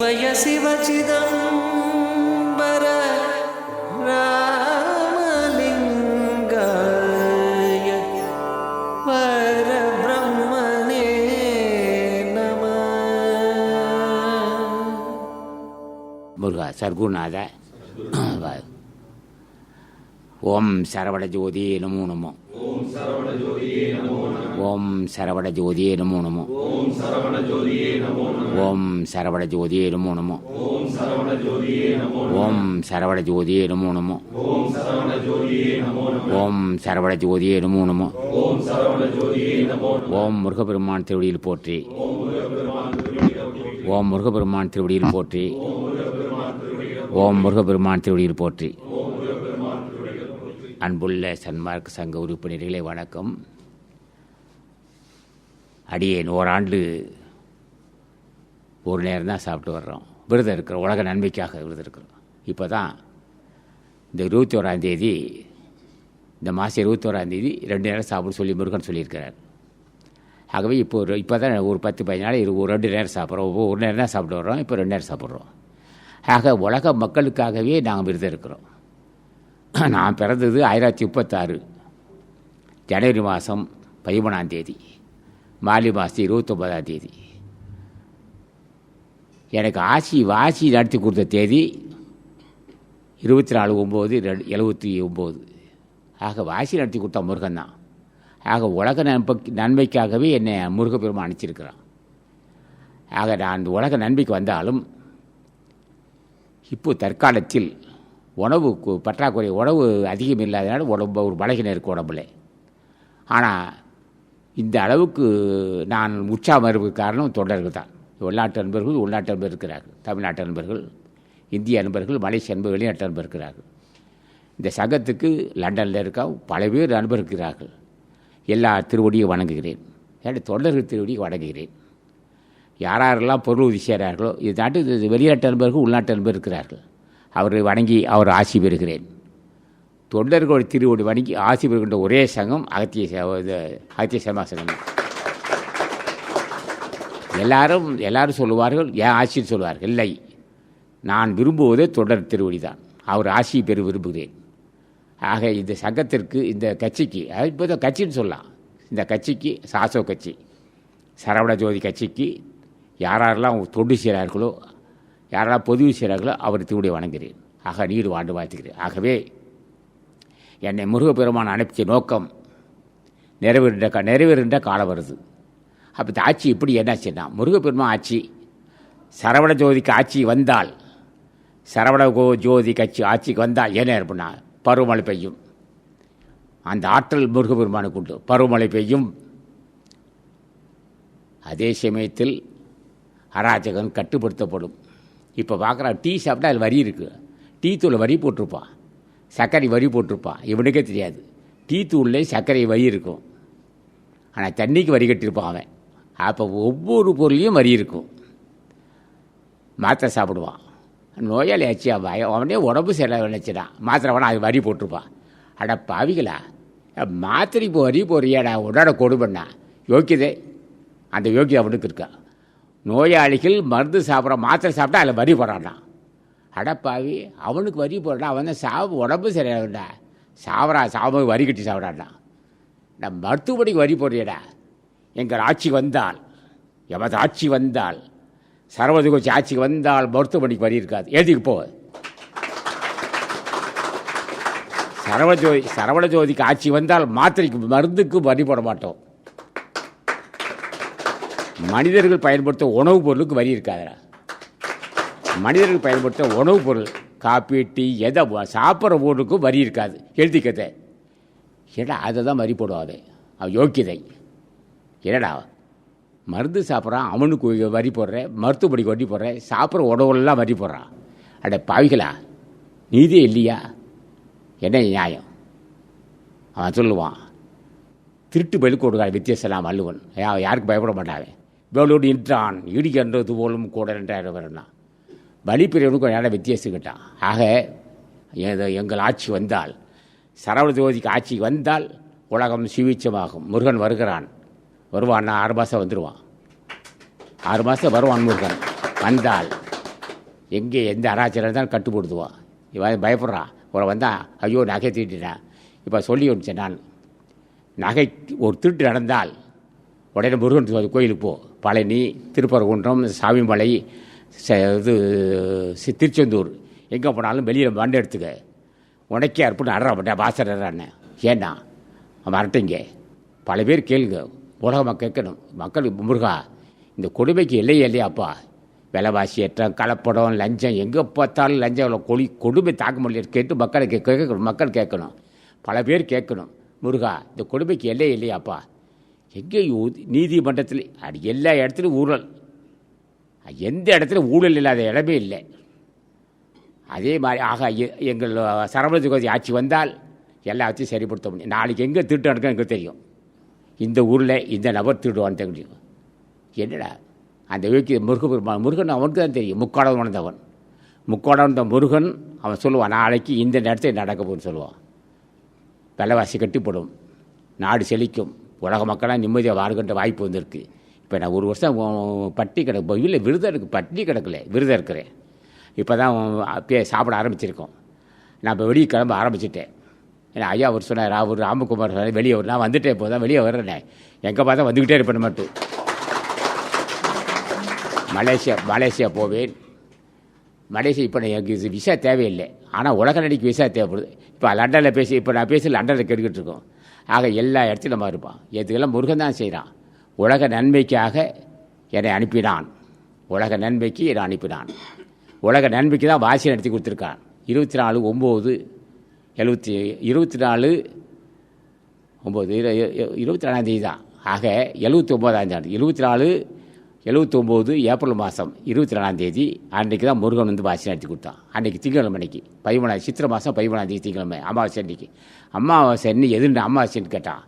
वय शिवचिदम्बर रामलिङ्गाय परब्रह्मणे नमः முருகா சர்க்குருநாத வா. ஓம் சரவண ஜோதி நமோ நமோ ஓம் சரவண ஜோதியே நமோ நமோ ஓம் சரவண ஜோதியே நமோ நமோ. ஓம் சரவண ஜோதியே நமோ நமோ. ஓம் சரவண ஜோதியே நமோ நமோ. ஓம் சரவண ஜோதியே நமோ ஓம் சரவண ஜோதியே நமோ. நமோ ஓம் சரவண ஜோதியே நமோ ஓம் சரவண ஜோதியே நமோ நமோ ஓம் சரவண ஜோதியே நமோ ஓம் முருகப்பெருமான் திருவடியில் போற்றி. ஓம் முருகப்பெருமான் திருவடியில் போற்றி. ஓம் முருகப்பெருமான் திருவடியில் போற்றி. அன்புள்ள சன்மார்க் சங்க உறுப்பினர்களே வணக்கம். அடியேன் ஓராண்டு ஒரு நேரம் தான் சாப்பிட்டு வர்றோம். விரதம் இருக்கிறோம் உலக நன்மைக்காக விரதம் இருக்கிறோம். இப்போ தான் இந்த இருபத்தி ஓராந்தேதி இந்த மாதம் இருபத்தி ஓராந்தேதி ரெண்டு நேரம் சாப்பிட சொல்லி முருகன் சொல்லியிருக்கிறார். ஆகவே இப்போ ஒரு இப்போ தான் ஒரு பத்து பதினாலு இரு ஒரு ரெண்டு நேரம் சாப்பிட்றோம். ஒரு நேரம் தான் சாப்பிட்டு வர்றோம் இப்போ ரெண்டு நேரம் சாப்பிட்றோம். ஆக உலக மக்களுக்காகவே நாங்கள் விரதம் இருக்கிறோம். நான் பிறந்தது ஆயிரத்தி முப்பத்தாறு ஜனவரி மாதம் பதிமூணாம் தேதி. மாலி மாதம் இருபத்தொம்பதாம் தேதி. எனக்கு ஆசி வாசி நடத்தி கொடுத்த தேதி இருபத்தி நாலு ஒம்பது ரெண்டு எழுபத்தி ஒம்பது. ஆக வாசி நடத்தி கொடுத்த முருகன் தான். ஆக உலக நண்ப நன்மைக்காகவே என்னை முருகப்பெருமா அனுப்பிச்சிருக்கிறான். ஆக நான் அந்த உலக நன்மைக்கு வந்தாலும் இப்போ தற்காலத்தில் உணவு பற்றாக்குறை உணவு அதிகம் இல்லாதனால உடம்பு ஒரு பலகீனம் இருக்கு உடம்புல. ஆனால் இந்த அளவுக்கு நான் உற்சாகம் காரணம் தொண்டர்கள் தான். வெளிநாட்டு நண்பர்கள் உள்நாட்டு நண்பர் இருக்கிறார்கள். தமிழ்நாட்டு நண்பர்கள் இந்திய நண்பர்கள் மலேசிய நண்பர்கள் வெளிநாட்டு நண்பர் இருக்கிறார்கள். இந்த சங்கத்துக்கு லண்டனில் இருக்க பல பேர் நண்பர் இருக்கிறார்கள். எல்லா திருவடியும் வணங்குகிறேன். ஏன்னா தொண்டர்கள் திருவடியை வணங்குகிறேன்? யார் யாரெல்லாம் பொருள் உதவி செய்கிறார்களோ இது நாட்டு இது வெளிநாட்டு நண்பர்கள் உள்நாட்டு நண்பர் இருக்கிறார்கள். அவரை வணங்கி அவர் ஆசி பெறுகிறேன். தொண்டர்கள் திருவடி வணங்கி ஆசி பெறுகின்ற ஒரே சங்கம் அகத்திய அகத்திய சர்மா சங்கம். எல்லாரும் எல்லாரும் சொல்லுவார்கள் ஏன் ஆசின்னு சொல்லுவார்கள்? இல்லை. நான் விரும்புவதே தொடர் திருவடி தான் அவர் ஆசியை பெற விரும்புகிறேன். ஆக இந்த சங்கத்திற்கு இந்த கட்சிக்கு அது இப்போ கட்சின்னு சொல்லலாம். இந்த கட்சிக்கு சாசோ கட்சி சரவண ஜோதி கட்சிக்கு யாரெல்லாம் தொண்டு செய்கிறார்களோ யாரெல்லாம் பொதுவு செய்கிறார்களோ அவர் திருவிடைய வணங்குகிறேன். ஆக நீர் வாண்டு வாழ்த்துக்கிறேன் ஆகவே என்னை முருகப்பெருமான் அனுப்பிய நோக்கம் நிறைவேறுன்ற கா நிறைவேறுன்ற காலம் வருது. அப்போ இந்த ஆட்சி இப்படி என்னாச்சுன்னா முருகப்பெருமான் ஆட்சி சரவண ஜோதிக்கு ஆட்சி வந்தால் சரவண கோ ஜோதி கட்சி ஆட்சிக்கு வந்தால் என்ன ஏற்படுனா பருவமழை பெய்யும். அந்த ஆற்றல் முருகப்பெருமானுக்கு உண்டு. பருவமழை பெய்யும். அதே சமயத்தில் அராஜகம் கட்டுப்படுத்தப்படும். இப்போ பார்க்குறா டீ சாப்பிட்டா அதில் வரி இருக்குது டீ தூள் வரி போட்டிருப்பான். சர்க்கரை வரி போட்டிருப்பான். இவனுக்கே தெரியாது. டீ தூள்லேயே சர்க்கரை வரி இருக்கும். ஆனால் தண்ணிக்கு வரி கட்டியிருப்பான் அவன். அப்போ ஒவ்வொரு பொருளையும் வரி இருக்கும். மாத்திரை சாப்பிடுவான். நோயாளி ஆச்சு அவன் அவனே உடம்பு செலவழிச்சிடான் மாத்திரை வேணா அது வரி போட்டிருப்பான். அட பாவிகளா இப்போ வரி போறியாடா உடனே கொடுப்பண்ணா யோக்கியதே. அந்த யோக்கியம் அவனுக்கு இருக்கா. நோயாளிகள் மருந்து சாப்பிட்ற மாத்திரை சாப்பிட்டா அதில் வரி போடுறான்டா. அடப்பாவி அவனுக்கு வரி போடுறா அவன் தான் சாவு உடம்பு சரியாகண்டா சாவரா சாவு வரி கட்டி சாப்பிட்றான்டா நான் மருத்துவமனைக்கு வரி போடுறியடா எங்கள் ஆட்சி வந்தால் எமது ஆட்சி வந்தால் சரவதி கோச்சி ஆட்சிக்கு வந்தால் மருத்துவமனைக்கு வரி இருக்காது. எழுதிக்கு போ. சரவணஜோதி சரவணஜோதிக்கு ஆட்சி வந்தால் மாத்திரைக்கு மருந்துக்கு வரி போட மாட்டோம். மனிதர்கள் பயன்படுத்தும் உணவுப் பொருளுக்கு வரி இருக்காதுடா. மனிதர்கள் பயன்படுத்த உணவுப் பொருள் காப்பி டீ எதை சாப்பிட்ற பொருளுக்கும் வரி இருக்காது. எழுதிக்கத்தை ஏடா அதை தான் வரி போடுவாது அவன் யோக்கியதை. என்னடா மருந்து சாப்பிட்றான் அவனுக்கு வரி போடுறேன் மருத்துவப்படிக்கு வரி போடுறேன் சாப்பிட்ற உணவுலாம் வரி போடுறான் அட பாவிகளா நீதியே இல்லையா? என்ன நியாயம்? அவன் சொல்லுவான் திருட்டு பலி கொடுக்காத வித்தியாசலாம் அல்லுவன் யா- யாருக்கு பயப்பட மாட்டாவே வேலோடு நின்றான் இடிக்கின்றது போலும் கூட என்றார் பலி பிரியவனுக்கு நல்ல வித்தியாசம் கிட்டான் ஆக எங்கள் ஆட்சி வந்தால் சரவண ஜோதிக்கு ஆட்சி வந்தால் உலகம் சுவீச்சமாகும் முருகன் வருகிறான். வருவான்னா ஆறு மாதம் வந்துடுவான் ஆறு மாதம் வருவான் முருகன். வந்தால் எங்கே எந்த அராச்சரம் இருந்தாலும் கட்டு போடுதுவான் இவன் பயப்படுறான். ஒரு வந்தால் ஐயோ நகை திருட்டினேன் இப்போ சொல்லி வந்துச்சேன் நான் நகை ஒரு திருட்டு நடந்தால் உடனே முருகன் கோயிலுக்கு போ. பழனி திருப்பரங்குன்றம் சாமிமலை இது சி- திருச்செந்தூர். எங்கே போனாலும் வெளியில் வண்டி எடுத்துக்க. உனக்கே அற்புதம். அறா மாட்டேன் வாசர் ஏன்னா மறட்டிங்க பல பேர் கேளுங்க. உலகமாக கேட்கணும். மக்கள் முருகா இந்த கொடுமைக்கு இல்லையே இல்லையாப்பா. விலைவாசி ஏற்றம் கலப்படம் லஞ்சம் எங்கே பார்த்தாலும் லஞ்சம் கொடி கொடுமை தாக்க முடியல. கேட்டு மக்களை கேட்கணும். மக்கள் கேட்கணும். பல பேர் கேட்கணும். முருகா இந்த கொடுமைக்கு எல்லையே இல்லையாப்பா. எங்கே நீதிமன்றத்தில் அது எல்லா இடத்துலையும் ஊழல். எந்த இடத்துல ஊழல் இல்லாத இடமே இல்லை. அதே மாதிரி ஆக எ- எங்கள் சரவண ஜோதி ஆட்சி வந்தால் எல்லாத்தையும் சரிப்படுத்த முடியும். நாளைக்கு எங்கே திருட்டு நடக்கும் எங்களுக்கு தெரியும். இந்த ஊரில் இந்த நபர் திருடுவான் தெரியும். என்னடா? அந்த யோகி முருகன் முருகன் அவனுக்கு தான் தெரியும். முக்கோடம் உணர்ந்தவன். முக்கோடம் உணர்ந்த முருகன் அவன் சொல்லுவான் நாளைக்கு இந்த நேரத்தில் நடக்க போகுன்னு சொல்லுவான். விலைவாசி கட்டிப்படும். நாடு செழிக்கும். உலக மக்களாக நிம்மதியாக வாழ்கின்ற வாய்ப்பு வந்திருக்கு. இப்போ நான் ஒரு வருஷம் பட்டி கிடக்கு. இல்லை விருதம் இருக்கு. பட்டி கிடக்கல. விருதம் இருக்கிறேன். இப்போ தான் அப்படியே சாப்பிட ஆரம்பிச்சிருக்கோம். நான் இப்போ வெளியே கிளம்ப ஆரம்பிச்சிட்டேன். ஏன்னா ஐயா அவர் சொன்னார் அவர் ராமகுமார் சொன்னார் வெளியே வரும் நான் வந்துட்டேன் இப்போ தான் வெளியே வர்றேனே. எங்கே பார்த்தா வந்துக்கிட்டே இருப்பேன் மட்டும். மலேசியா மலேசியா போவேன். மலேசியா இப்போ நான் எனக்கு இது விசா தேவையில்லை. ஆனால் உலக நடிக்கு விசா தேவைப்படுது. இப்போ லண்டனில் பேசி இப்போ நான் பேசி லண்டனில் கேட்டுக்கிட்டு இருக்கோம். ஆக எல்லா இடத்துலையும் நம்ம இருப்பான் எதுக்கெல்லாம் முருகன் தான் செய்கிறான் உலக நன்மைக்காக என்னை அனுப்பினான். உலக நன்மைக்கு என்னை அனுப்பினான். உலக நன்மைக்கு தான் வாசி நடத்தி கொடுத்துருக்கான். இருபத்தி நாலு ஒம்பது எழுபத்தி இருபத்தி நாலு ஒம்பது இரு இருபத்தி நாலாந்தேதி தான். ஆக எழுபத்தி ஒம்பதாம் தேதி எழுபத்தி நாலு எழுபத்தி ஒம்பது ஏப்ரல் மாதம் இருபத்தி நாலாந்தேதி அன்றைக்கு தான் முருகன் வந்து வாசி நடத்தி கொடுத்தான். அன்றைக்கி திங்கக்கிழமை அன்னைக்கு. பதிமூணாம் சித்திரை மாதம் பதிமூணாந்தேதி திங்கக்கிழமை அமாவாசை அன்னைக்கு. அமாவாசை என்ன எதுன்னு அமாவாசைன்னு கேட்டான்.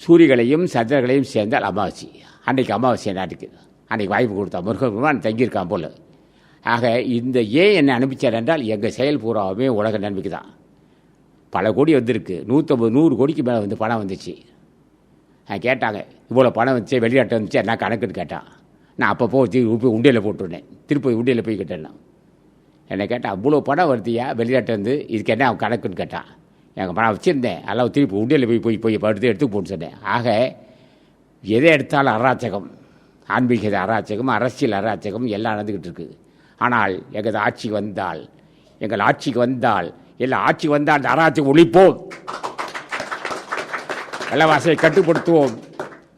சூரியகளையும் சந்திரகளையும் சேர்ந்தால் அமாவாசை. அன்றைக்கு அமாவாசை நாட்டுக்கு அன்றைக்கு வாய்ப்பு கொடுத்தா முருகன் தங்கியிருக்கான் போல. ஆக இந்த ஏன் என்னை அனுப்பிச்சார் என்றால் எங்கள் செயல் பூராவுமே உலக நன்மைக்கு தான். பல கோடி வந்திருக்கு. நூற்றம்பது நூறு கோடிக்கு மேலே வந்து பணம் வந்துச்சு. கேட்டாங்க. இவ்வளோ பணம் வந்துச்சு வெளிநாட்டு வந்துச்சு என்ன கணக்குன்னு கேட்டான். நான் அப்பப்போ திருப்பி உண்டியில் போட்டுருந்தேன். திருப்பி உண்டியில் போய் கேட்டேன் நான். என்னை கேட்டால் அவ்வளோ பணம் வருதியா? வெளிநாட்டு வந்து இதுக்கு என்ன அவன் கணக்குன்னு கேட்டான். எங்கள் பணம் வச்சுருந்தேன். எல்லாம் திருப்பி உண்டியில் போய் போய் போய் படுத்து எடுத்து போட்டு சொன்னேன். ஆக எதை எடுத்தாலும் அராச்சகம் ஆன்மீக அராச்சகம் அரசியல் அராச்சகம் எல்லாம் நடந்துக்கிட்டு இருக்குது ஆனால் எங்கள் ஆட்சிக்கு வந்தால் எங்கள் ஆட்சிக்கு வந்தால் எல்லாம் ஆட்சிக்கு வந்தால் அந்த அராச்சகம் ஒழிப்போம். விலைவாசியை கட்டுப்படுத்துவோம்.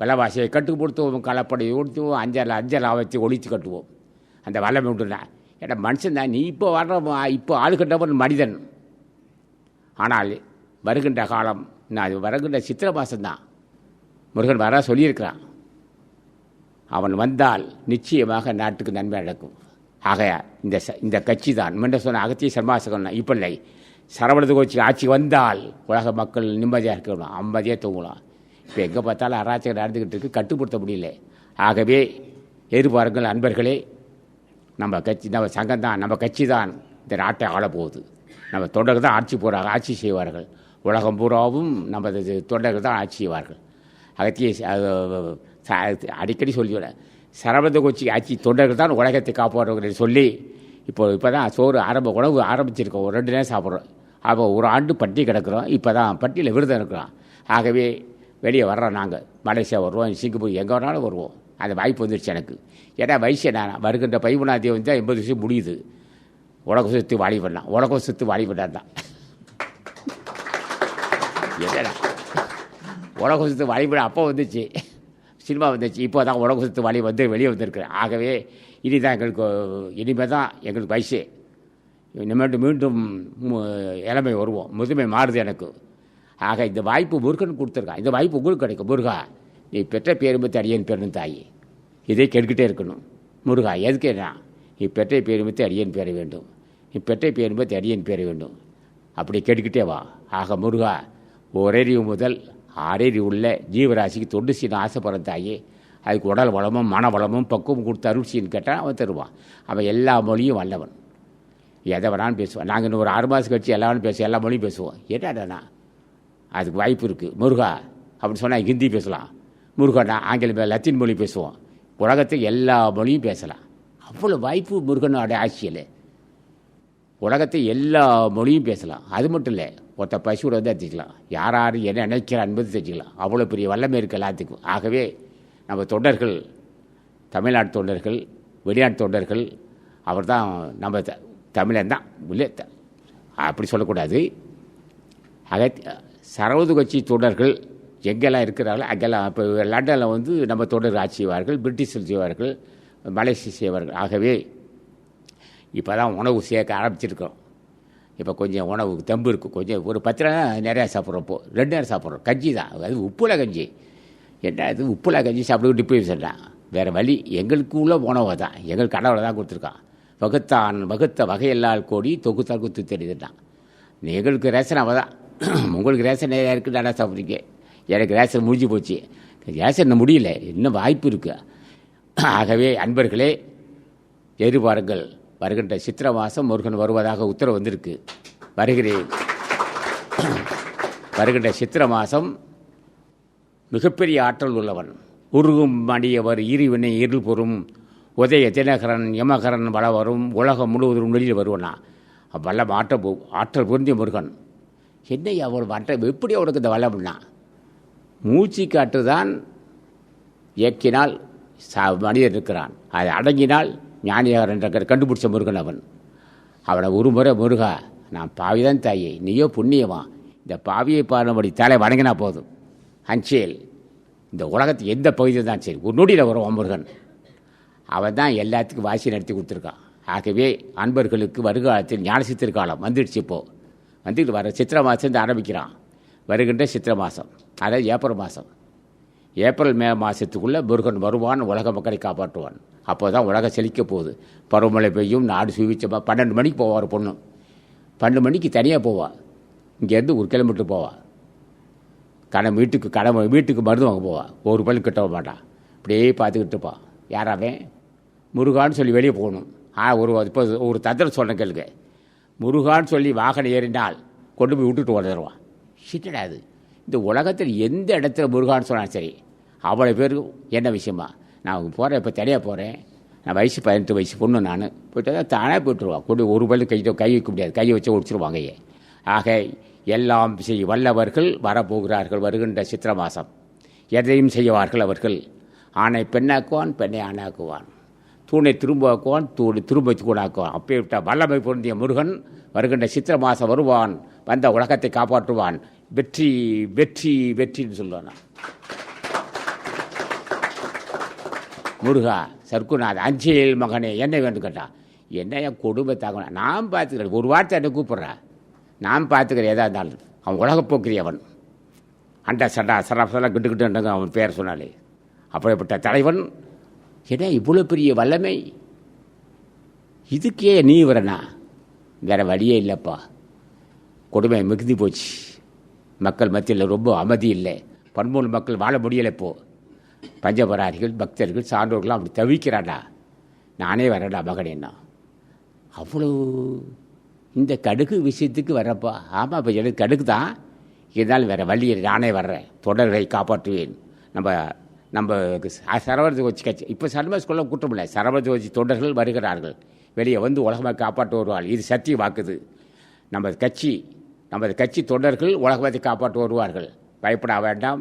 விலைவாசியை கட்டுப்படுத்துவோம் கலப்படை ஊற்றுவோம் அஞ்சல் அஞ்சல் வச்சு ஒழித்து கட்டுவோம். அந்த வல்லமை உண்டுனா ஏன்னா மனுஷன் தான். நீ இப்போ வர்ற இப்போ ஆளுகட்டவன் மனிதன். ஆனால் வருகின்ற காலம் நான் அது வருகின்ற சித்திரை மாதம்தான் முருகன் வர சொல்லியிருக்கிறான். அவன் வந்தால் நிச்சயமாக நாட்டுக்கு நன்மை நடக்கும். ஆக இந்த ச- இந்த கட்சி தான் முன்ன சொன்ன அகத்திய சர்மாசகம் இப்போ இல்லை சரவணது கோச்சி ஆட்சி வந்தால் உலக மக்கள் நிம்மதியாக இருக்கணும். அம்மதியாக தூங்கலாம். இப்போ எங்கே பார்த்தாலும் அராஜகம் நடந்துக்கிட்டு இருக்கு. கட்டுப்படுத்த முடியல. ஆகவே எதிர்பாருங்கள் அன்பர்களே நம்ம கட்சி நம்ம சங்கம் தான் நம்ம கட்சி தான் இந்த நாட்டை ஆளப்போகுது. நம்ம தொண்டர்கள் தான் ஆட்சி போகிறாங்க ஆட்சி செய்வார்கள். உலகம் பூராவும் நமது தொண்டர்கள் தான் ஆட்சி செய்வார்கள். அகத்திய அடிக்கடி சொல்லிவிடேன் சரபத கொச்சி ஆட்சி தொண்டர்கள் தான் உலகத்தை காப்பாற்றுவார்கள் சொல்லி இப்போ இப்போ தான் சோறு ஆரம்ப உணவு ஆரம்பிச்சிருக்கோம். ஒரு ரெண்டு நேரம் சாப்பிட்றோம். அப்போ ஒரு ஆண்டு பட்டி கிடக்கிறோம். இப்போ தான் பட்டியில் விருதம் இருக்கிறோம். ஆகவே வெளியே வர்றோம் நாங்கள் மலேசியா வருவோம் சிங்கப்பூர் எங்கே வேணாலும் வருவோம். அந்த வாய்ப்பு வந்துருச்சு எனக்கு. ஏன்னா வயசு நான் வருகின்ற பதிமூணாம் தேதி வந்து எண்பது வருஷம் முடியுது. உலகம் சுற்றி வாலி பண்ணலாம் உலகம் சுற்றி வாலி தான் என்னடா? உலகம் சுற்று வழிபட அப்போ வந்துச்சு. சினிமா வந்துச்சு. இப்போ தான் உலக சுற்று வழி வந்து வெளியே வந்திருக்கிறேன். ஆகவே இனி தான் எங்களுக்கு இனிமேல் தான் எங்களுக்கு வயசு. இனிமேட்டு மீண்டும் இளமை வருவோம். முதுமை மாறுது எனக்கு. ஆக இந்த வாய்ப்பு முருகன் கொடுத்துருக்கான். இந்த வாய்ப்பு உங்களுக்கு கிடைக்கும். முருகா நீ பெற்ற பேரும்பத்து அடியன் பெறணும் தாயி. இதை கெடுக்கிட்டே இருக்கணும். முருகா எதுக்கு என்ன நீ பெற்ற பேரும்பத்து அடியன் பெற வேண்டும். நீ பெற்ற பேரும்பத்து அடியன் பேர வேண்டும். அப்படி கேட்டுக்கிட்டே வா. ஆக முருகா ஒரறிவு முதல் ஆறறிவு உள்ள ஜீவராசிக்கு தொண்டு செய்யணும் ஆசைப்படுற தாயே. அதுக்கு உடல் வளமும் மன வளமும் பக்குவம் கொடுத்து அருள் கேட்டால் அவன் தருவான். அவன் எல்லா மொழியும் வல்லவன். எதை வேணாலும் பேசுவான். நாங்கள் இன்னும் ஒரு ஆறு மாதம் கழிச்சு எல்லா பேசுவோம். எல்லா மொழியும் பேசுவோம். என்னடாண்ணா அதுக்கு வாய்ப்பு இருக்குது முருகா அப்படின்னு சொன்னால் ஹிந்தி பேசலாம். முருகனா ஆங்கிலம் லத்தீன் மொழி பேசுவோம். உலகத்தில் எல்லா மொழியும் பேசலாம். அவ்வளோ வாய்ப்பு முருகனோட ஆட்சியில். உலகத்தை எல்லா மொழியும் பேசலாம். அது மட்டும் இல்லை ஒருத்த பசுவோட வந்து தெரிஞ்சுக்கலாம் யார் யார் என்ன நினைக்கிறான் என்பது தெரிஞ்சுக்கலாம். அவ்வளோ பெரிய வல்லமை இருக்குது எல்லாத்துக்கும். ஆகவே நம்ம தொண்டர்கள் தமிழ்நாட்டு தொண்டர்கள் வெளிநாட்டு தொண்டர்கள் அவர் தான் நம்ம த- தமிழன் தான். இல்லை அப்படி சொல்லக்கூடாது. ஆக சரவது கட்சி தொண்டர்கள் எங்கெல்லாம் இருக்கிறார்களோ அங்கெல்லாம் இப்போ லண்டனில் வந்து நம்ம தொண்டர்கள் ஆட்சி செய்வார்கள் பிரிட்டிஷில் செய்வார்கள் மலேசிய செய்வார்கள். ஆகவே இப்போ தான் உணவு சேர்க்க ஆரம்பிச்சிருக்கோம். இப்போ கொஞ்சம் உணவு தெம்பு இருக்குது கொஞ்சம் ஒரு பத்து நேரம் நிறையா சாப்பிட்றப்போ ரெண்டு நேரம் சாப்பிட்றோம். கஞ்சி தான். அது உப்புல கஞ்சி. என்ன இது? உப்புல கஞ்சி சாப்பிட்டு டிப்ரெஷன் தான் வேறு வழி எங்களுக்கு உள்ள உணவு தான். எங்களுக்கு கடவுளை தான் கொடுத்துருக்கான். வகுத்தான் வகுத்த வகையெல்லால் கோடி தொகுத்தால் குத்து தெரியுதுட்டான் எங்களுக்கு ரேஷன் அவள் தான். உங்களுக்கு ரேஷன் நிறையா இருக்குது நல்லா சாப்பிட்றீங்க? எனக்கு ரேஷன் முடிஞ்சு போச்சு. ரேஷன் இன்னும் முடியல. இன்னும் வாய்ப்பு இருக்குது ஆகவே அன்பர்களே எதிர்பாருங்கள். வருகின்ற சித்திர மாதம் முருகன் வருவதாக உத்தரவு வந்திருக்கு. வருகிறேன். வருகின்ற சித்திரை மாதம் மிகப்பெரிய ஆற்றல் உள்ளவன். உருகும் மடியவர் ஈரிவினை இருள் பொறும் உதய தினகரன் யமகரன் வளவரும் உலகம் முழுவதும் வெளியில் வருவனா? வல்லம் ஆற்ற ஆற்றல் பொருந்திய முருகன். என்னை அவள் வட்ட எப்படி அவனுக்கு இந்த வல்லம்னா? மூச்சு காற்று தான் இயக்கினால் சா மனிதன் இருக்கிறான். அதை அடங்கினால் ஞானியார் என்ற கண்டுபிடிச்ச முருகன் அவன். அவனை ஒரு முறை முருகா நான் பாவிதான் தாயே நீயோ புண்ணியமா? இந்த பாவியை பாரும்படி தலை வணங்கினா போதும். அஞ்சேல் இந்த உலகத்து எந்த பகுதியில் தான் சரி ஒரு நொடியில் வருவான் முருகன். அவன் தான் எல்லாத்துக்கும் வாசி நடத்தி கொடுத்துருக்கான். ஆகவே அன்பர்களுக்கு வருகாலத்தில் ஞான சித்திரக்காலம் வந்துடுச்சு இப்போது வந்துட்டு வர சித்திரை மாதம் ஆரம்பிக்கிறான். வருகின்ற சித்திரை மாதம் அதாவது ஏப்ரல் மாதம் ஏப்ரல் மே மாதத்துக்குள்ளே முருகன் வருவான் உலக மக்களை காப்பாற்றுவான். அப்போ தான் உலகம் செழிக்க போகுது. பருவமழை பெய்யும் நாடு சுவிச்சமாக பன்னெண்டு மணிக்கு போவா ஒரு பொண்ணு. பன்னெண்டு மணிக்கு தனியாக போவாள் இங்கேருந்து ஒரு கிலோமீட்டர் போவாள் கடை வீட்டுக்கு கடை வீட்டுக்கு மருந்து வாங்க போவாள் ஒரு பள்ளி கிட்ட மாட்டான் அப்படியே பார்த்துக்கிட்டு இருப்பான் யாராவே முருகான்னு சொல்லி வெளியே போகணும். ஆ ஒரு இப்போ ஒரு தந்திரம் சொன்ன கேளுங்க. முருகான்னு சொல்லி வாகனம் ஏறினால் கொண்டு போய் விட்டுட்டு வந்துடுவான் சிட்டடா அது இந்த உலகத்தில் எந்த இடத்துல முருகான்னு சொன்னாலும் சரி அவ்வளோ பேர் என்ன விஷயமா? நான் போகிறேன் இப்போ தனியாக போகிறேன் நான் வயசு பதினெட்டு வயசு பொண்ணு நான். போயிட்டு தான் தானே போய்ட்டுருவான் கொண்டு ஒரு பல்லு கை கை வைக்க முடியாது. கையை வச்சு ஒடிச்சிருவாங்க ஐயே ஆக எல்லாம் செய் வல்லவர்கள் வரப்போகிறார்கள் வருகின்ற சித்திர மாதம். எதையும் செய்வார்கள் அவர்கள். ஆணை பெண்ணாக்குவான் பெண்ணை ஆணாக்குவான். தூணை திரும்ப ஆக்குவான் தூணை திரும்ப கூடாக்குவான் அப்பே விட்டால் வல்லமை பொருந்திய முருகன் வருகின்ற சித்திர மாதம் வருவான். வந்த உலகத்தை காப்பாற்றுவான். வெற்றி வெற்றி வெற்றின்னு சொல்லுவான். நான். முருகா சர்க்குநாத் அஞ்சலில் மகனே என்ன வேண்டும் கேட்டான் என்ன என் கொடுமை தாங்க நான் பார்த்துக்கிறேன். ஒரு வார்த்தை என்னை கூப்பிட்றேன் நான் பார்த்துக்கிறேன் எதாக இருந்தாலும். அவன் உலகப்போக்கிரி அவன். அண்டா சண்டா சரா சரா கிட்டு கிட்டுங்க அவன் பேர் சொன்னாலே. அப்படிப்பட்ட தலைவன். என்ன இவ்வளோ பெரிய வல்லமை. இதுக்கே நீ வரனா வேறு வழியே இல்லைப்பா. கொடுமை மிகுதி போச்சு. மக்கள் மத்தியில் ரொம்ப அமைதி இல்லை. பன்மூணு மக்கள் வாழ முடியலை இப்போ பஞ்சபராதிகள் பக்தர்கள் சான்றோர்கள்லாம் அப்படி தவிக்கிறாடா நானே வரடா மகனேன்னா. அவ்வளோ இந்த கடுகு விஷயத்துக்கு வரப்பா ஆமாம் இப்போ எனக்கு கடுகு தான். இருந்தாலும் வேறு வழி நானே வர்றேன். தொடர்களை காப்பாற்றுவேன். நம்ம நம்ம சரவரத்து வச்சு கட்சி இப்போ சர்மஸ் ஸ்கூலில் கூட்டம் இல்லை சரவரத்து வச்சு தொண்டர்கள் வருகிறார்கள். வெளியே வந்து உலகமாக காப்பாற்ற வருவார்கள் இது சத்திய வாக்குது நமது கட்சி நமது கட்சி தொண்டர்கள் உலகத்தை காப்பாற்ற வருவார்கள். பயப்பட வேண்டாம்.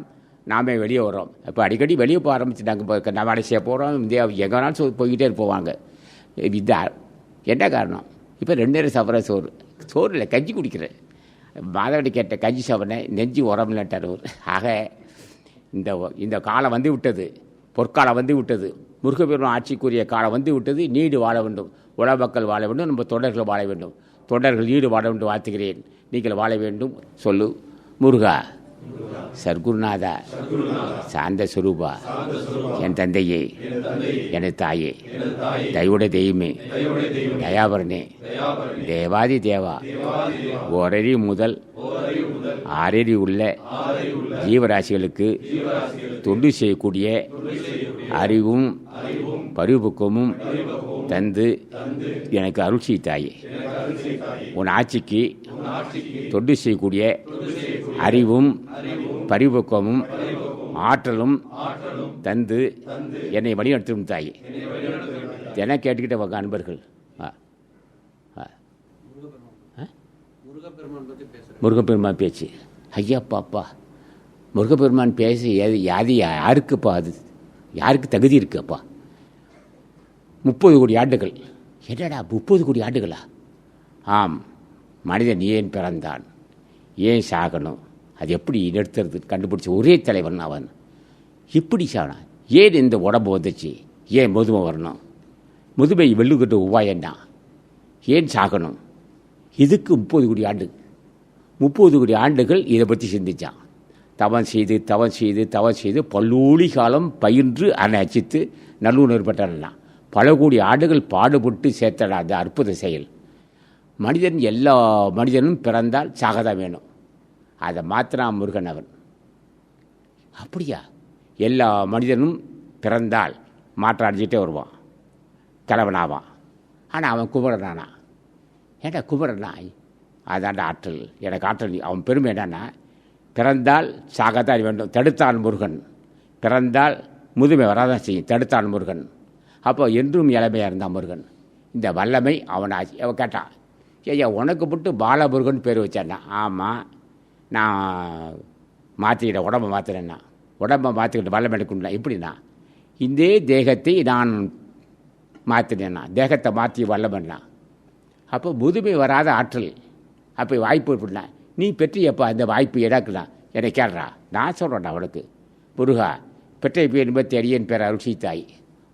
நாமே வெளியே வரோம் இப்போ அடிக்கடி வெளியே போக ஆரம்பிச்சுட்டாங்க. இப்போ நம்ம மலேசியா போகிறோம் இந்தியா எங்கே வேணாலும் போய்கிட்டே போவாங்க. இது என்ன காரணம்? இப்போ ரெண்டு நேரம் சாப்பிட்ற சோறு. சோறு இல்லை கஞ்சி குடிக்கிறேன். மாதவடி கேட்ட கஞ்சி சாப்பிட்றேன் நெஞ்சு உரமில்லட்டார் அவர். ஆக இந்த இந்த காலம் வந்து விட்டது. பொற்காலம் வந்து விட்டது. முருகப்பெருமான் ஆட்சிக்குரிய காலம் வந்து விட்டது. நீடு வாழ வேண்டும். உலக மக்கள் வாழ வேண்டும். நம்ம தொண்டர்கள் வாழ வேண்டும். தொண்டர்கள் ஈடு வாழ வேண்டும். வாழ்த்துகிறேன். நீங்கள் வாழ வேண்டும். சொல்லு முருகா. சர்க்குருநாதா. சாந்த சுரூபா. என் தந்தையே. எனது தாயே. தயவுட தெய்வமே. தயாபரனே. தேவாதி தேவா. ஓரறி முதல் ஆறறி உள்ள ஜீவராசிகளுக்கு தொண்டு செய்யக்கூடிய அறிவும் பரிபக்குவமும் தந்து எனக்கு அருட்சி தாயே உன் ஆட்சிக்கு தொண்டு செய்யக்கூடிய அறிவும் பரிபக்குவமும் ஆற்றலும் தந்து என்னை வழிநடத்தும் தாயே. என கேட்டுக்கிட்ட வாங்க அன்பர்கள். ஆ ஆ. ஆ? முருகப்பெருமான் பேச்சு. ஐயா பாப்பா. முருகப்பெருமான் பேசி எது அது யாருக்குப்பா அது? யாருக்கு தகுதி இருக்குப்பா? முப்பது கோடி ஆண்டுகள். என்னடா முப்பது கோடி ஆண்டுகளா? ஆம் மனிதன் ஏன் பிறந்தான்? ஏன் சாகணும்? அது எப்படி நிறுத்துறது? கண்டுபிடிச்ச ஒரே தலைவன் அவன். இப்படி சாகணும் ஏன் இந்த உடம்பு வந்துச்சு? ஏன் முதுமை வரணும்? முதுமை வெள்ளுக்கிட்ட உபாயன்னா ஏன் சாகணும்? இதுக்கு முப்பது கோடி ஆண்டு. முப்பது கோடி ஆண்டுகள் இதை பற்றி சிந்திச்சான். தவம் செய்து தவம் செய்து தவம் செய்து பல்லூழி காலம் பயின்று அனை அச்சித்து நல்லுணர்வு பல கோடி ஆடுகள் பாடுபட்டு சேர்த்தடா அற்புத செயல். மனிதன் எல்லா மனிதனும் பிறந்தால் சாகதான் வேணும். அதை மாத்திரான் முருகன் அவன். அப்படியா? எல்லா மனிதனும் பிறந்தால் மாற்றாடிச்சிட்டே வருவான். தலைவனாவான் ஆனால் அவன் குமரனானா? ஏண்டா குமரனா அதான்டா ஆற்றல். எனக்கு ஆற்றல் அவன் பெருமை என்னன்னா பிறந்தால் சாகத்தான் வேண்டும் தடுத்தான் முருகன். பிறந்தால் முதுமை வராதான் செய்யும். தடுத்தான் முருகன். அப்போ என்றும் இளமையாக இருந்தான் முருகன். இந்த வல்லமை அவன் ஆச்சு அவன் கேட்டான் ஐயா உனக்கு மட்டும் பாலமுருகன் பேர் வச்சான்னா ஆமாம் நான் மாற்றிக்கிட்டேன் உடம்பை மாற்றுறேன்னா உடம்பை மாற்றிக்கிட்டு வல்லமை எடுக்கணும்னா எப்படின்னா இதே தேகத்தை நான் மாற்றினேன்னா தேகத்தை மாற்றி வல்லமன்னா அப்போ முதுமை வராத ஆற்றல் அப்போ வாய்ப்பு எப்படின்னா நீ பெற்றியப்பா அந்த வாய்ப்பு இழக்கலாம் என்னை கேள்றா. நான் சொல்கிறேன்டா அவனுக்கு முருகா பெற்றை பேர் என்பத்தி அடியன் பேர் அருட்சி தாய்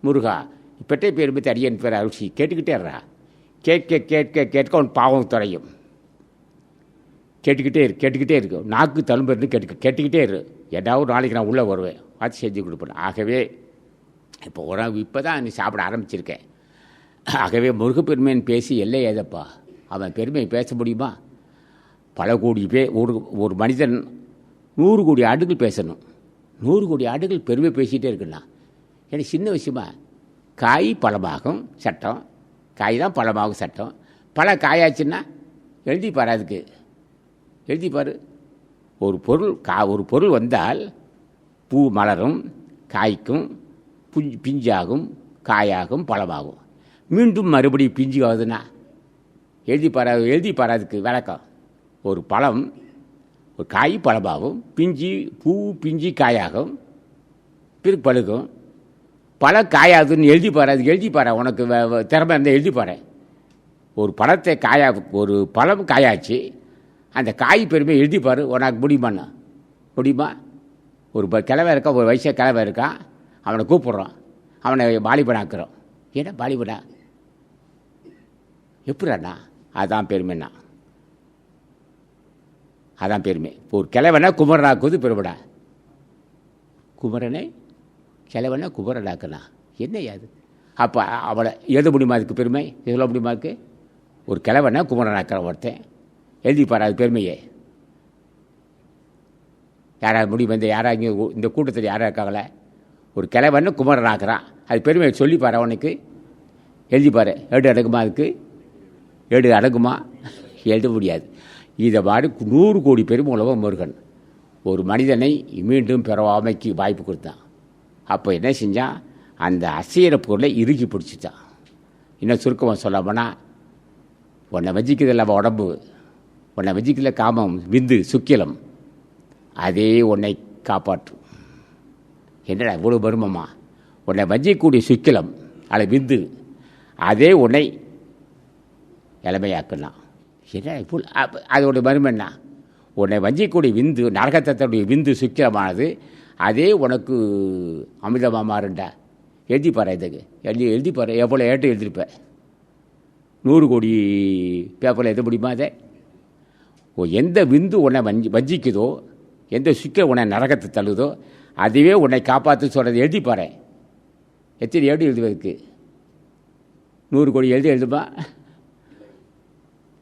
முருகா இப்பட்டே பேர் என்பத்தி அடியன் பேர் அருட்சி. கேட்டுக்கிட்டேறா கேட்க கேட்க கேட்க அவன் பாவம் துறையும் கேட்டுக்கிட்டே இரு கேட்டுக்கிட்டே இருக்கு. நாக்கு தழும்பு கேட்டு கேட்டுக்கிட்டே இரு. ஏதாவது நாளைக்கு நான் உள்ளே வருவேன். பார்த்து செஞ்சு கொடுப்பேன். ஆகவே இப்போ உணவு இப்போ தான் நீ சாப்பிட ஆரம்பிச்சிருக்கேன் ஆகவே முருகப்பெருமைன்னு பேசி எல்லை ஏதப்பா? அவன் பெருமை பேச முடியுமா? பல கோடி பேர் ஒரு ஒரு மனிதன் நூறு கோடி ஆண்டுகள் பேசணும். நூறு கோடி ஆண்டுகள் பெருமை பேசிகிட்டே இருக்குண்ணா எனக்கு சின்ன விஷயமா காய் பழமாகும் சட்டம். காய் தான் பழமாகும் சட்டம். பல காயாச்சுன்னா எழுதி பாரு அதுக்கு. எழுதி பாரு. ஒரு பொருள் கா ஒரு பொருள் வந்தால் பூ மலரும் காய்க்கும் புஞ்சு பிஞ்சாகும் காயாகும் பழமாகும். மீண்டும் மறுபடியும் பிஞ்சு ஆகுதுன்னா எழுதி பாரா எழுதி பாரு அதுக்கு விளக்கம். ஒரு பழம் ஒரு காய் பழமாகும் பிஞ்சு பூ பிஞ்சு காயாகும் பிறகு பழுகும். பழம் காயாதுன்னு எழுதி பாரு அதுக்கு எழுதி பாரு உனக்கு திறமை இருந்தால் எழுதி பாரு. ஒரு பழத்தை காயா ஒரு பழம் காயாச்சு அந்த காய் பெருமை எழுதி பாரு உனக்கு முடியுமாண்ணா முடியுமா? ஒரு ப- கிழவன் இருக்கா ஒரு வயசாக கிழவை இருக்கான் அவனை கூப்பிட்றோம். அவனை பாலிபனாக்குறோம் ஏன்னா பாலிபனா? எப்படிண்ணா அதான் பெருமைண்ணா அதான் பெருமை. ஒரு கிழவனா குமரனாக்குவது பெருமைடா. குமரனை? கிழவனை குமரனாக்குனா என்ன அது அப்போ அவளை எழுத முடியுமா அதுக்கு பெருமை? சொல்ல முடியுமா அதுக்கு? ஒரு கிழவனை குமரனாக்குற ஒருத்தன். எழுதிப்பார் அது பெருமையே. யாராவது முடியும் இந்த யாராவது இந்த கூட்டத்தில் யாராக இருக்காங்களே? ஒரு கிழவன்னு குமரன் ஆக்குறான் அது பெருமையை சொல்லிப்பார் அவனுக்கு. எழுதிப்பார் ஏடு அடங்குமா அதுக்கு? ஏடு அடங்குமா? எழுத முடியாது. இதை மாதிரி நூறு கோடி பெருமை உலகம் முருகன். ஒரு மனிதனை மீண்டும் பிறவாமைக்கு வாய்ப்பு கொடுத்தான். அப்போ என்ன செஞ்சான் அந்த அசையிற பொருளை இறுக்கி பிடிச்சிட்டான் இன்னும் சுருக்கமாக சொல்ல போனால் உன்னை வஞ்சிக்கிறதில்ல அவன் உடம்பு உன்னை வஞ்சிக்கல காமம் விந்து சுக்கிலம் அதே உன்னை காப்பாற்றும். என்னடா இவ்வளோ பருமமா உன்னை வஞ்சிக்கக்கூடிய சுக்கிலம் அல்ல விந்து அதே உன்னை இளமையாக்கலாம் என்ன இப்போ அதோடைய அதோட என்ன? உன்னை வஞ்சிக்கூடிய விந்து நரகத்தத்துடைய விந்து சுக்கிரமானது அதே உனக்கு அமிர்தமாக மாறுண்டா. எழுதி பாரு இதுக்கு. எழுதி எழுதி பாரு. எவ்வளோ ஏட்டு எழுதிருப்பேன் நூறு கோடி பேப்பரில் எழுத முடியுமா அதை? ஓ எந்த விந்து உன்னை வஞ்சி வஞ்சிக்குதோ எந்த சிக்கல் உன்னை நரகத்தை தள்ளுதோ அதுவே உன்னை காப்பாற்று சொல்கிறது எழுதி பாரு. எத்தனை ஏடு எழுதுவதுக்கு நூறு கோடி எழுதி எழுதுமா?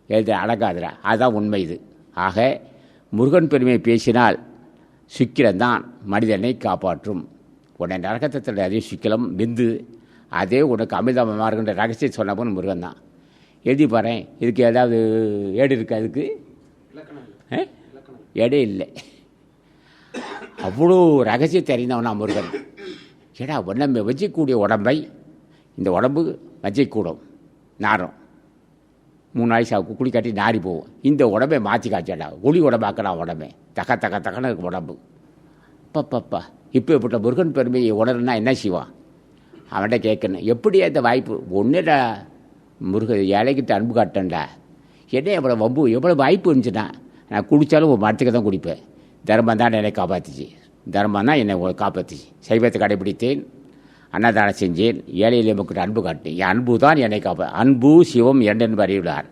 எழுத அடங்காதுடா. அதுதான் உண்மை இது. ஆக முருகன் பெருமையை பேசினால் சுக்கிரன் தான் மனிதனை காப்பாற்றும். உன்னை நரகத்தில் அதே சுக்கிலம் விந்து அதே உனக்கு அமிர்தமாக ரகசியம் சொன்னவன் முருகன் தான் எழுதி பாரு இதுக்கு ஏதாவது ஏடு இருக்கு அதுக்கு? ஏடே இல்லை. அவ்வளோ ரகசியத்தை அறிந்தவனா முருகன். ஏடா உடம்பை வச்சுக்கூடிய உடம்பை இந்த உடம்பு மஜ்ஜை கூடும் நாரம். மூணு நாள் சா குளி கட்டி நாரி போகும் இந்த உடம்பை மாற்றி காய்ச்சடா. ஒளி உடம்பாக்கலாம் உடம்பே. தக்க தக தகன்னு இருக்கு உடம்பு. பப்பப்பா இப்போ இப்பட்ட முருகன் பெருமையை உணருன்னா என்ன செய்வான் அவன்கிட்ட கேட்கணும். எப்படி அந்த வாய்ப்பு? ஒன்றுடா முருக ஏழைக்கிட்ட அன்பு காட்டேன்டா என்ன எவ்வளோ வம்பு? எவ்வளோ வாய்ப்பு இருந்துச்சுன்னா நான் குடித்தாலும் ஒரு மரத்துக்கு தான் குடிப்பேன். தர்மம் தான் என்னை காப்பாற்றுச்சு தர்மம் தான் என்னை காப்பாற்றுச்சு சைவத்தை கடைபிடித்தேன். அன்னதானம் செஞ்சேன். ஏழை மக்கள் அன்பு காட்டேன் என் அன்பு தான் என்னை காப்பா அன்பு சிவம் இரண்டென்பு அறிவுளார்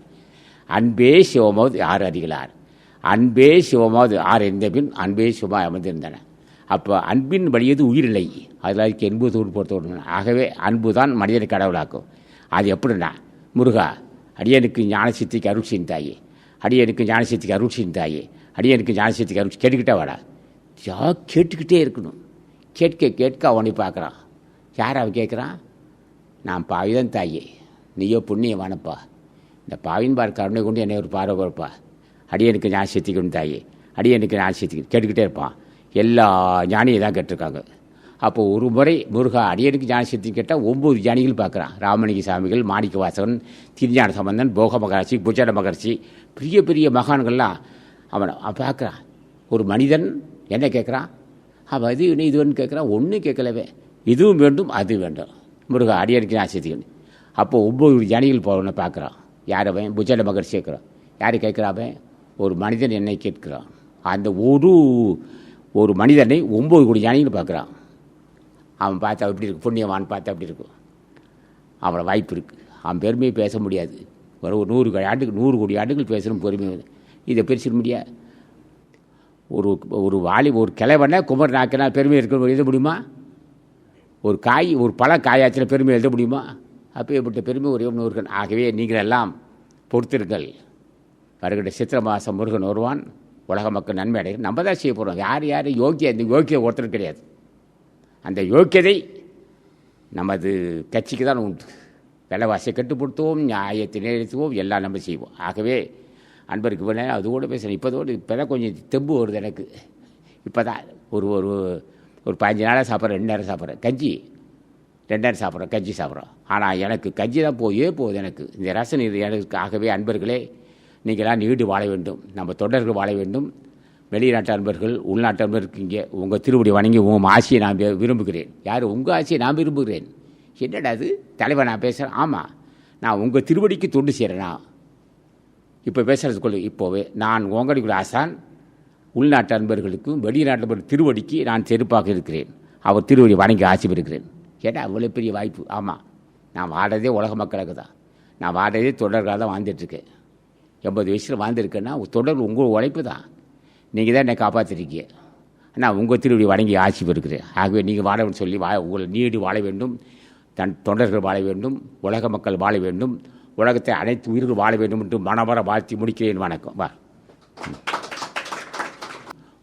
அன்பே சிவமாவது ஆறு அறிகிறார் அன்பே சிவமாவது ஆறு இருந்த பின் அன்பே சிவமாக அமர்ந்திருந்தன அப்போ அன்பின் வழியது உயிரில்லை. அதில் அதுக்கு என்பது தூர் பொறுத்த ஆகவே அன்பு தான் மனிதனை கடவுளாக்கும். அது எப்படின்னா முருகா அடியனுக்கு ஞானசித்திக்கு அருள் செய்யும் தாயே. அடியனுக்கு ஞானசித்திக்கு அருள் செய்யும் தாயே. அடியனுக்கு ஞானசித்திக்கு அருள் கேட்டுக்கிட்டே வாடா. ஜா கேட்டுக்கிட்டே இருக்கணும். கேட்க கேட்க அவனை பார்க்குறான். யார் அவன் கேட்குறான் நான் பாவிதான் தாயி. நீயோ புண்ணியவானப்பா இந்த பாவின் பார் கருணை கொண்டு என்னை ஒரு பார்வை கொடுப்பா அடியனுக்கு ஞான சித்திக்கணும் அடியனுக்கு ஞான சித்திக்கணும். கேட்டுக்கிட்டே இருப்பான். எல்லா ஞானியை தான் கேட்டிருக்காங்க. அப்போ ஒரு முறை முருகா அடியனுக்கு ஞான சித்தி கேட்டால் ஒம்பது ஞானிகள் பார்க்குறான். ராமலிங்க சாமிகள் மாணிக்க வாசகன் திருஞான சம்பந்தன் போக மகராட்சி புஜட மகர்ஷி பெரிய பெரிய மகான்கள்லாம் அவனை பார்க்குறான். ஒரு மனிதன் என்ன கேட்குறான்? அவன் இது இன்னும் இதுவன்னு கேட்குறான். ஒன்றும் கேட்கலவே. இதுவும் வேண்டும் அது வேண்டும். முருகா அடி ஞான ஆசிரியர்கள் அப்போ ஒவ்வொரு ஜானிகள் போவனை பார்க்குறான். யார் அவன்? புஜல மகர் கேட்குறான். யார் கேட்குறான் ஒரு மனிதன் என்னை கேட்கிறான். அந்த ஒரு ஒரு மனிதனை ஒம்பது கோடி ஜானிகள் பார்க்குறான். அவன் பார்த்தா எப்படி இருக்கு? புண்ணியவான் பார்த்தா அப்படி இருக்கும்? அவனை வாய்ப்பு இருக்குது அவன் பெருமையை பேச முடியாது. ஒரு ஒரு நூறு ஆண்டுக்கு நூறு கோடி ஆண்டுகள் பேசணும் பெருமை இதை பேசிட முடியாது ஒரு ஒரு வாலி ஒரு கிழவனை குமர் நாக்கினா பெருமை இருக்க எழுத முடியுமா? ஒரு காய் ஒரு பல காயாச்சில் பெருமை எழுத முடியுமா? அப்பேற்பட்ட பெருமை ஒரே ஒன்று முருகன். ஆகவே நீங்கள் எல்லாம் பொறுத்திருங்கள். வருகிற சித்திர மாதம் முருகன் வருவான். உலக மக்கள் நன்மை அடைய நம்ம தான் செய்ய போகிறோம் யார் யார் யோக்கிய இந்த யோக்கிய ஒருத்தர் கிடையாது. அந்த யோக்கியதை நமது கட்சிக்கு தான் உண்டு. விலைவாசியை கட்டுப்படுத்துவோம் நியாயத்தை நிலைத்துவோம் எல்லாம் நம்ம செய்வோம். ஆகவே அன்பருக்கு வேணா அதோடு பேசுகிறேன் இப்போதோடு இப்போ தான் கொஞ்சம் தெம்பு வருது எனக்கு. இப்போ தான் ஒரு ஒரு ஒரு பதினஞ்சு நாளாக சாப்பிட்றேன் ரெண்டு நேரம் சாப்பிட்றேன். கஞ்சி ரெண்டு நேரம் சாப்பிட்றோம் கஞ்சி சாப்பிட்றோம். ஆனால் எனக்கு கஞ்சி தான் போயே போகுது எனக்கு. இந்த ரசன் இது எனக்கு ஆகவே அன்பர்களே நீங்களாம் நீடு வாழ வேண்டும். நம்ம தொடர்கள் வாழ வேண்டும். வெளிநாட்டு அன்பர்கள் உள்நாட்டு அன்பர்கள் இங்கே உங்கள் திருப்படி வணங்கி உங்கள் ஆசையை நான் விரும்புகிறேன். யார்? உங்கள் ஆசையை நான் விரும்புகிறேன். என்னடா அது தலைவர் நான் பேசுகிறேன் ஆமாம் நான் உங்கள் திருவடிக்கு தொண்டு செய்கிறேனா இப்போ பேசுகிறது கொள்ளு இப்போவே நான் உங்களுக்கு ஆசான் உள்நாட்டு அன்பர்களுக்கும் வெளிநாட்டு திருவடிக்கு நான் செருப்பாக இருக்கிறேன். அவர் திருவடி வணங்கி ஆசி பெறுகிறேன். கேட்டால் அவ்வளோ பெரிய வாய்ப்பு. ஆமாம் நான் வாடுறதே உலக மக்களுக்கு தான். நான் வாடுறதே தொடர்களாக தான் வாழ்ந்துட்டுருக்கேன். எண்பது வயசில் வாழ்ந்துருக்கேன்னா தொடர் உங்கள் உழைப்பு தான். நீங்கள் தான் என்னை காப்பாற்றிருக்கீங்க நான் உங்கள் திருவடி வணங்கி ஆட்சி பெறுகிறேன். ஆகவே நீங்கள் வாழணும்னு சொல்லி வா உங்களை நீடி வாழ வேண்டும். தன் தொண்டர்கள் வாழ வேண்டும். உலக மக்கள் வாழ வேண்டும். உலகத்தை அனைத்து உயிர்கள் வாழ வேண்டும் என்று மனவர வாழ்த்தி முடிக்கிறேன். வணக்கம். வா.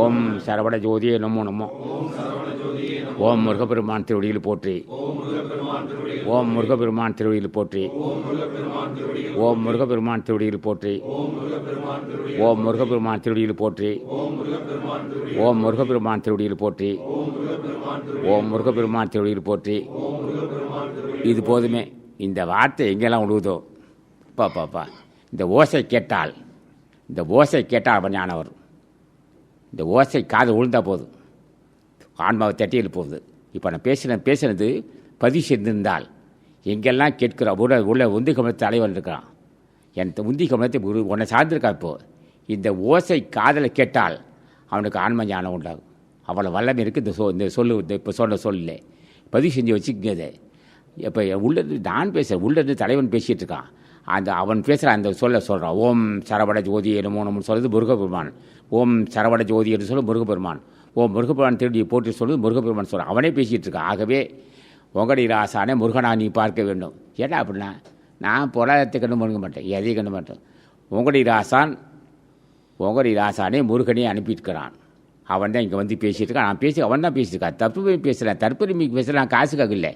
ஓம் சரவண ஜோதியே நமோ நமோ ஓம் முருகப்பெருமான் திருவடியில் போற்றி ஓம் முருகப்பெருமான் திருவடியில் போற்றி ஓம் முருகப்பெருமான் திருவடியில் போற்றி ஓம் முருகப்பெருமான் திருவடியில் போற்றி ஓம் முருகப்பெருமான் திருவடியில் போற்றி ஓம் முருகப்பெருமான் திருவடியில் போற்றி இது போதுமே இந்த வார்த்தை எங்கெல்லாம் விடுவதோ பா பாப்பா இந்த ஓசை கேட்டால் இந்த ஓசை கேட்டால் அவன் ஞானம் வரும் இந்த ஓசை காது விழுந்தால் போதும். ஆன்மாவை தட்டியில் போகுது. இப்போ நான் பேசின பேசினது பதிவு செய்திருந்தால் எங்கெல்லாம் கேட்கிறோம் உள்ள உள்ள உந்தி கமலத்தை தலைவன் இருக்கிறான். என் உந்தி கமலத்தை குரு உன்னை சார்ந்திருக்கான் இப்போது இந்த ஓசை காதலை கேட்டால் அவனுக்கு ஆன்ம ஞானம் உண்டாகும். அவ்வளோ வல்லமை இருக்குது இந்த சொ இந்த சொல்லு இந்த இப்போ சொன்ன சொல்லல பதிவு செஞ்சு வச்சுக்கங்க இப்போ உள்ளது நான் பேசுகிறேன் உள்ளது தலைவன் பேசிகிட்டு இருக்கான். அந்த அவன் பேசுகிற அந்த சொல்ல சொல்கிறான் ஓம் சரவட ஜோதி என்னமோ நம்ம சொல்கிறது முருகபெருமான் ஓம் சரவண ஜோதி என்று சொல்ல முருகப்பெருமான். ஓம் முருகப்பெருமான் திருடி போட்டு சொல்லுது முருகப்பெருமான் சொல்கிறான் அவனே பேசிகிட்டு இருக்கான். ஆகவே உங்கடி ராசானே முருகனா நீ பார்க்க வேண்டும். ஏன்னா அப்படின்னா நான் பொருளாதாரத்தை கண்டு முழுங்க மாட்டேன். எதையும் கண்டு மாட்டேன். உங்கடி ராசான் உங்கரி ராசானே முருகனே அனுப்பியிருக்கிறான். அவன் தான் இங்கே வந்து பேசியிருக்கான் இருக்கான். நான் பேசி அவன் தான் பேசியிருக்கான் தப்பு பேசுகிறேன் தற்பெருமைக்கு பேசுகிறேன் காசுக்காக இல்லை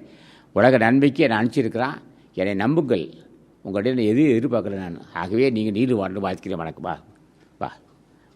உலக நன்மைக்கு என்னை அனுப்பிச்சிருக்கிறான். என்னை நம்புங்கள். உங்கள்கிட்ட நான் எது எதிர்பார்க்கல நான். ஆகவே நீங்கள் நீடு வாழ்ந்து வாழ்க்கிறேன் வணக்கம்.